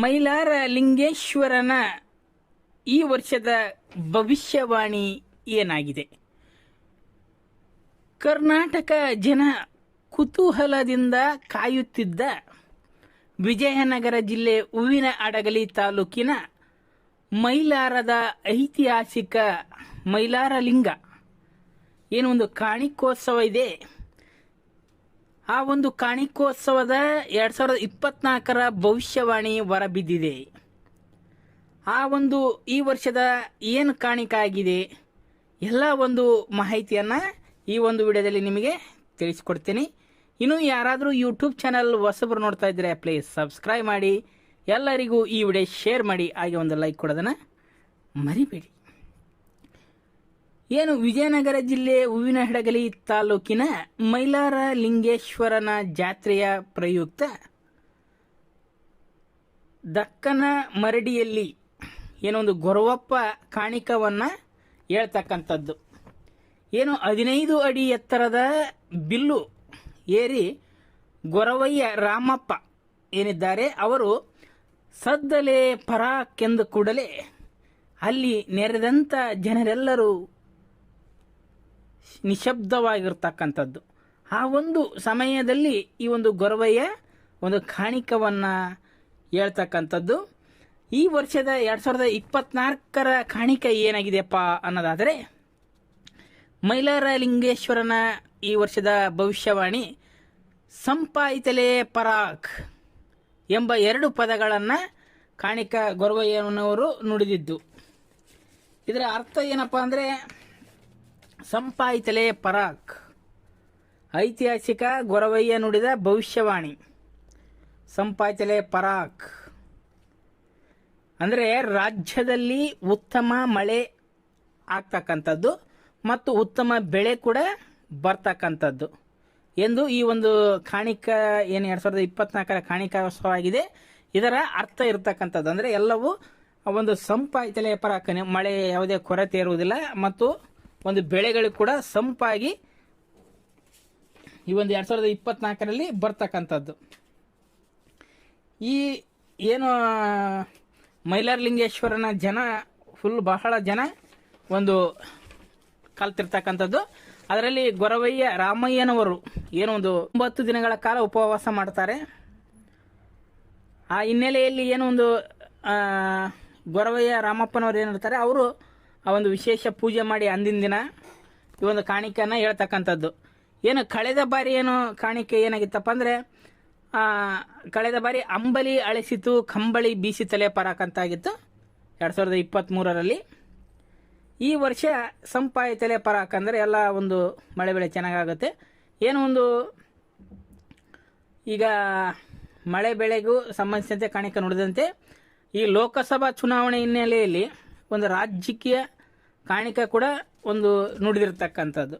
ಮೈಲಾರ ಲಿಂಗೇಶ್ವರನ ಈ ವರ್ಷದ ಭವಿಷ್ಯವಾಣಿ ಏನಾಗಿದೆ? ಕರ್ನಾಟಕ ಜನ ಕುತೂಹಲದಿಂದ ಕಾಯುತ್ತಿದ್ದ ವಿಜಯನಗರ ಜಿಲ್ಲೆ ಹೂವಿನ ಅಡಗಲಿ ತಾಲೂಕಿನ ಮೈಲಾರದ ಐತಿಹಾಸಿಕ ಮೈಲಾರ ಲಿಂಗ ಏನು ಒಂದು ಕಾಣಿಕೋತ್ಸವ ಇದೆ. ಆ ಒಂದು ಕಾಣಿಕೋತ್ಸವದ ಎರಡ್ ಸಾವಿರದ ಇಪ್ಪತ್ನಾಲ್ಕರ ಭವಿಷ್ಯವಾಣಿ ಹೊರಬಿದ್ದಿದೆ ಆ ಒಂದು ಈ ವರ್ಷದ ಏನು ಕಾಣಿಕೆ ಆಗಿದೆ? ಎಲ್ಲ ಒಂದು ಮಾಹಿತಿಯನ್ನು ಈ ಒಂದು ವಿಡಿಯೋದಲ್ಲಿ ನಿಮಗೆ ತಿಳಿಸ್ಕೊಡ್ತೀನಿ. ಇನ್ನು ಯಾರಾದರೂ ಯೂಟ್ಯೂಬ್ ಚಾನಲ್ ಹೊಸಬ್ರು ನೋಡ್ತಾ ಇದ್ದರೆ ಪ್ಲೀಸ್ ಸಬ್ಸ್ಕ್ರೈಬ್ ಮಾಡಿ. ಎಲ್ಲರಿಗೂ ಈ ವಿಡಿಯೋ ಶೇರ್ ಮಾಡಿ. ಹಾಗೆ ಒಂದು ಲೈಕ್ ಕೊಡೋದನ್ನು ಮರಿಬೇಡಿ. ಏನು ವಿಜಯನಗರ ಜಿಲ್ಲೆ ಹೂವಿನಹಡಗಲಿ ತಾಲೂಕಿನ ಮೈಲಾರ ಲಿಂಗೇಶ್ವರನ ಜಾತ್ರೆಯ ಪ್ರಯುಕ್ತ ದಕ್ಕನ ಮರಡಿಯಲ್ಲಿ ಏನೊಂದು ಗೊರವಪ್ಪ ಕಾಣಿಕವನ್ನು ಹೇಳ್ತಕ್ಕಂಥದ್ದು. ಏನು ಹದಿನೈದು ಅಡಿ ಎತ್ತರದ ಬಿಲ್ಲು ಏರಿ ಗೊರವಯ್ಯ ರಾಮಪ್ಪ ಏನಿದ್ದಾರೆ, ಅವರು ಸದ್ದಲೆ ಪರಾಕೆಂದು ಕೂಡಲೇ ಅಲ್ಲಿ ನೆರೆದಂಥ ಜನರೆಲ್ಲರೂ ನಿಶಬ್ದವಾಗಿರ್ತಕ್ಕಂಥದ್ದು. ಆ ಒಂದು ಸಮಯದಲ್ಲಿ ಈ ಒಂದು ಗೊರವಯ್ಯ ಒಂದು ಕಾಣಿಕವನ್ನು ಹೇಳ್ತಕ್ಕಂಥದ್ದು. ಈ ವರ್ಷದ ಎರಡು ಸಾವಿರದ ಇಪ್ಪತ್ನಾಲ್ಕರ ಕಾಣಿಕೆ ಏನಾಗಿದೆಯಪ್ಪ ಅನ್ನೋದಾದರೆ ಮೈಲಾರ ಲಿಂಗೇಶ್ವರನ ಈ ವರ್ಷದ ಭವಿಷ್ಯವಾಣಿ, ಸಂಪಾಯಿತಲೆ ಪರಾಕ್ ಎಂಬ ಎರಡು ಪದಗಳನ್ನು ಕಾಣಿಕ ಗೊರವಯ್ಯನವರು ನುಡಿದಿದ್ದು. ಇದರ ಅರ್ಥ ಏನಪ್ಪ ಅಂದರೆ ಸಂಪಾಯಿತಲೆ ಪರಾಕ್. ಐತಿಹಾಸಿಕ ಗೊರವಯ್ಯ ನುಡಿದ ಭವಿಷ್ಯವಾಣಿ. ಸಂಪಾಯಿತಲೆ ಪರಾಕ್. ಅಂದರೆ ರಾಜ್ಯದಲ್ಲಿ ಉತ್ತಮ ಮಳೆ ಆಗ್ತಕ್ಕಂಥದ್ದು ಮತ್ತು ಉತ್ತಮ ಬೆಳೆ ಕೂಡ ಬರ್ತಕ್ಕಂಥದ್ದು. ಎಂದು ಈ ಒಂದು ಕಾಣಿಕ ಏನು ಎರಡು ಸಾವಿರದ ಇಪ್ಪತ್ನಾಲ್ಕರ ಕಾಣಿಕೋತ್ಸವವಾಗಿದೆ ಇದರ ಅರ್ಥ ಇರತಕ್ಕಂಥದ್ದು. ಅಂದರೆ ಎಲ್ಲವೂ ಒಂದು ಸಂಪಾಯಿತಲೆ ಪರಾಕನೆ ಮಳೆ ಯಾವುದೇ ಕೊರತೆ ಇರುವುದಿಲ್ಲ ಮತ್ತು ಒಂದು ಬೆಳೆಗಳು ಕೂಡ ಸಂಪಾಗಿ ಈ ಒಂದು ಎರಡು ಸಾವಿರದ ಇಪ್ಪತ್ನಾಲ್ಕರಲ್ಲಿ ಬರ್ತಕ್ಕಂಥದ್ದು. ಈ ಏನು, ಮೈಲಾರಲಿಂಗೇಶ್ವರನ ಜನ ಫುಲ್ ಬಹಳ ಜನ ಒಂದು ಕಲ್ತಿರ್ತಕ್ಕಂಥದ್ದು. ಅದರಲ್ಲಿ ಗೊರವಯ್ಯ ರಾಮಯ್ಯನವರು ಏನೋ ಒಂದು ಒಂಬತ್ತು ದಿನಗಳ ಕಾಲ ಉಪವಾಸ ಮಾಡ್ತಾರೆ. ಆ ಹಿನ್ನೆಲೆಯಲ್ಲಿ ಏನೋ ಒಂದು ಗೊರವಯ್ಯ ರಾಮಪ್ಪನವರು ಏನಿರ್ತಾರೆ ಅವರು ಆ ಒಂದು ವಿಶೇಷ ಪೂಜೆ ಮಾಡಿ ಅಂದಿನ ದಿನ ಈ ಒಂದು ಕಾಣಿಕೆಯನ್ನು ಹೇಳ್ತಕ್ಕಂಥದ್ದು. ಏನು ಕಳೆದ ಬಾರಿ ಏನು ಕಾಣಿಕೆ ಏನಾಗಿತ್ತಪ್ಪ ಅಂದರೆ ಕಳೆದ ಬಾರಿ ಅಂಬಲಿ ಅಳಿಸಿತು, ಕಂಬಳಿ ಬೀಸಿ ಬೀಸಿತಲೆ ಪರಾಕಂತಾಗಿತ್ತು. ಎರಡು ಸಾವಿರದ ಇಪ್ಪತ್ತ್ಮೂರರಲ್ಲಿ ಈ ವರ್ಷ ಸಂಪಾಯಿತಲೆ ಪರಾಕ್ ಅಂದರೆ ಎಲ್ಲ ಒಂದು ಮಳೆ ಬೆಳೆ ಚೆನ್ನಾಗಾಗುತ್ತೆ. ಏನು ಒಂದು ಈಗ ಮಳೆ ಬೆಳೆಗೂ ಸಂಬಂಧಿಸಿದಂತೆ ಕಾಣಿಕೆ ನೋಡಿದಂತೆ, ಈ ಲೋಕಸಭಾ ಚುನಾವಣೆ ಹಿನ್ನೆಲೆಯಲ್ಲಿ ಒಂದು ರಾಜಕೀಯ ಕಾಣಿಕೆ ಕೂಡ ಒಂದು ನುಡಿದಿರ್ತಕ್ಕಂಥದ್ದು.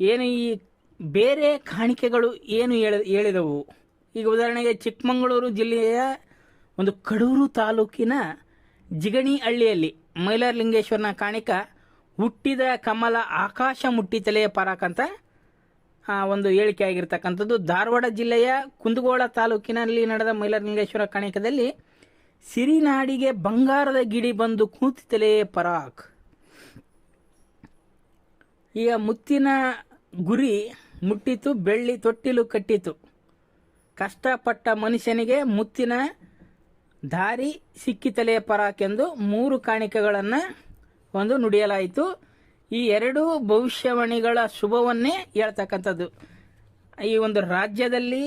ಏನು ಈ ಬೇರೆ ಕಾಣಿಕೆಗಳು ಏನು ಹೇಳಿ, ಹೇಳಿದವು? ಈಗ ಉದಾಹರಣೆಗೆ ಚಿಕ್ಕಮಗಳೂರು ಜಿಲ್ಲೆಯ ಒಂದು ಕಡೂರು ತಾಲೂಕಿನ ಜಿಗಣಿ ಹಳ್ಳಿಯಲ್ಲಿ ಮೈಲಾರಲಿಂಗೇಶ್ವರನ ಕಾಣಿಕ ಹುಟ್ಟಿದ ಕಮಲ ಆಕಾಶ ಮುಟ್ಟಿತಲೆಯ ಪರಾಕಂತ ಪಾರಾಕಂತ ಒಂದು ಹೇಳಿಕೆ ಆಗಿರ್ತಕ್ಕಂಥದ್ದು ಧಾರವಾಡ ಜಿಲ್ಲೆಯ ಕುಂದಗೋಳ ತಾಲೂಕಿನಲ್ಲಿ ನಡೆದ ಮೈಲಾರಲಿಂಗೇಶ್ವರ ಕಾಣಿಕದಲ್ಲಿ ಸಿರಿನಾಡಿಗೆ ಬಂಗಾರದ ಗಿಡಿ ಬಂದು ಕೂತಿತಲೇ ಪರಾಕ್. ಈಗ ಮುತ್ತಿನ ಗುರಿ ಮುಟ್ಟಿತು ಬೆಳ್ಳಿ ತೊಟ್ಟಿಲು ಕಟ್ಟಿತು ಕಷ್ಟಪಟ್ಟ ಮನುಷ್ಯನಿಗೆ ಮುತ್ತಿನ ದಾರಿ ಸಿಕ್ಕಿತಲೇ ಎಂದು ಮೂರು ಕಾಣಿಕೆಗಳನ್ನು ಒಂದು ನುಡಿಯಲಾಯಿತು. ಈ ಎರಡು ಭವಿಷ್ಯವಾಣಿಗಳ ಶುಭವನ್ನೇ ಹೇಳ್ತಕ್ಕಂಥದ್ದು. ಈ ಒಂದು ರಾಜ್ಯದಲ್ಲಿ,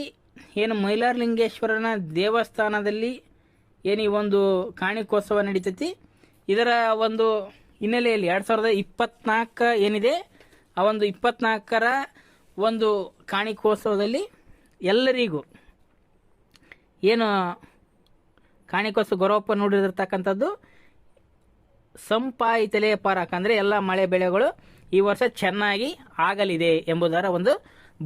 ಏನು ಮೈಲಾರಲಿಂಗೇಶ್ವರನ ದೇವಸ್ಥಾನದಲ್ಲಿ ಏನು ಒಂದು ಕಾಣಿಕೋತ್ಸವ ನಡೀತೈತಿ. ಇದರ ಒಂದು ಹಿನ್ನೆಲೆಯಲ್ಲಿ ಎರಡು ಸಾವಿರದ ಇಪ್ಪತ್ನಾಲ್ಕು ಏನಿದೆ, ಆ ಒಂದು ಇಪ್ಪತ್ನಾಲ್ಕರ ಒಂದು ಕಾಣಿಕೋತ್ಸವದಲ್ಲಿ ಎಲ್ಲರಿಗೂ ಏನು ಕಾಣಿಕೋತ್ಸವ ಗೌರವಪ್ಪ ನೋಡಿರ್ತಕ್ಕಂಥದ್ದು ಸಂಪಾಯಿತಲೆ ಪರಾಕ್ ಅಂದರೆ ಎಲ್ಲ ಮಳೆ ಬೆಳೆಗಳು ಈ ವರ್ಷ ಚೆನ್ನಾಗಿ ಆಗಲಿದೆ ಎಂಬುದರ ಒಂದು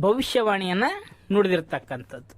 ಭವಿಷ್ಯವಾಣಿಯನ್ನು ನುಡಿದಿರ್ತಕ್ಕಂಥದ್ದು.